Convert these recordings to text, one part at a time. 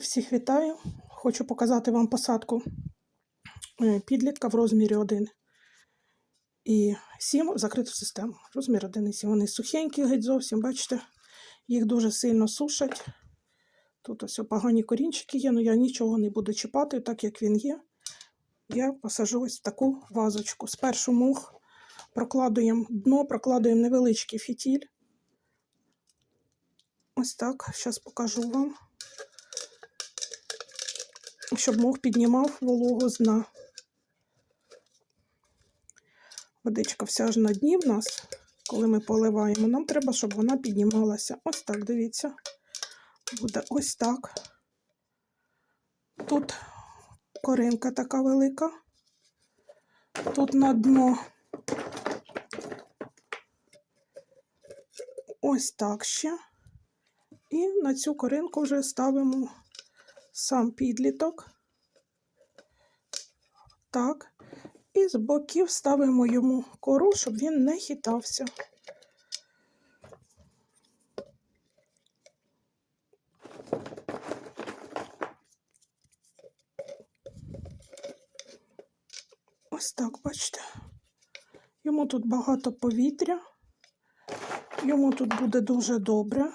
Всіх вітаю. Хочу показати вам посадку е, підлітка в розмірі 1 і 7 в закриту систему. Розмір 1 і 7. Вони сухенькі геть зовсім, бачите, їх дуже сильно сушать. Тут ось погані корінчики є, але я нічого не буду чіпати, так як він є. Я посажу ось в таку вазочку. Спершу мух прокладуємо дно, прокладуємо невеличкий фітіль. Ось так, зараз покажу вам щоб мох піднімав вологу з дна. Водичка вся ж на дні в нас, коли ми поливаємо, нам треба, щоб вона піднімалася. Ось так, дивіться. Буде ось так. Тут коринка така велика. Тут на дно ось так ще. І на цю коринку вже ставимо сам підліток. Так. І з боків ставимо йому кору, щоб він не хитався. Ось так, бачите. Йому тут багато повітря, йому тут буде дуже добре.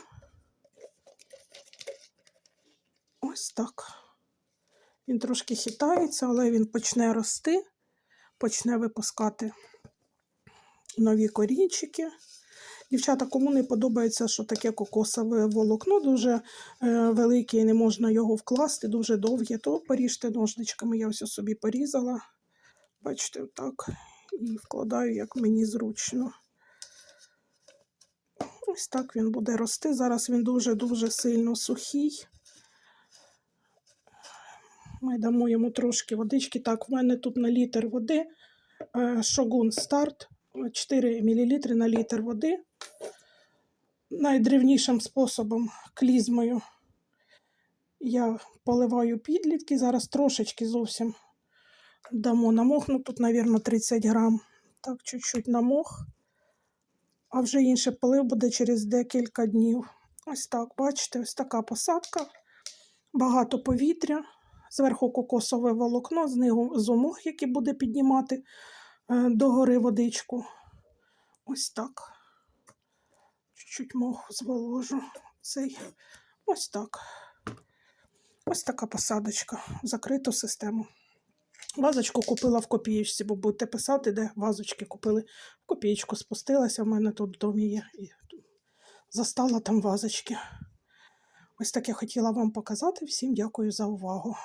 Ось так. Він трошки хитається, але він почне рости, почне випускати нові корінчики. Дівчата, кому не подобається, що таке кокосове волокно, дуже е, велике і не можна його вкласти, дуже довге, то поріжте ножничками. Я ось собі порізала. Бачите, отак. І вкладаю, як мені зручно. Ось так він буде рости. Зараз він дуже-дуже сильно сухий. Ми дамо йому трошки водички. Так, в мене тут на літр води шогун старт 4 мл на літр води. Найдревнішим способом клізмою я поливаю підлітки. Зараз трошечки зовсім дамо намох. Ну тут, мабуть, 30 грам. Так, чуть-чуть намох. А вже інший полив буде через декілька днів. Ось так, бачите, ось така посадка, багато повітря зверху кокосове волокно, знизу мух, який буде піднімати е, догори водичку. Ось так. Чуть-чуть моху зволожу. Цей. Ось так. Ось така посадочка в закриту систему. Вазочку купила в копієчці, бо будете писати, де вазочки купили. В копієчку спустилася, в мене тут в домі є. І застала там вазочки. Ось так я хотіла вам показати. Всім дякую за увагу.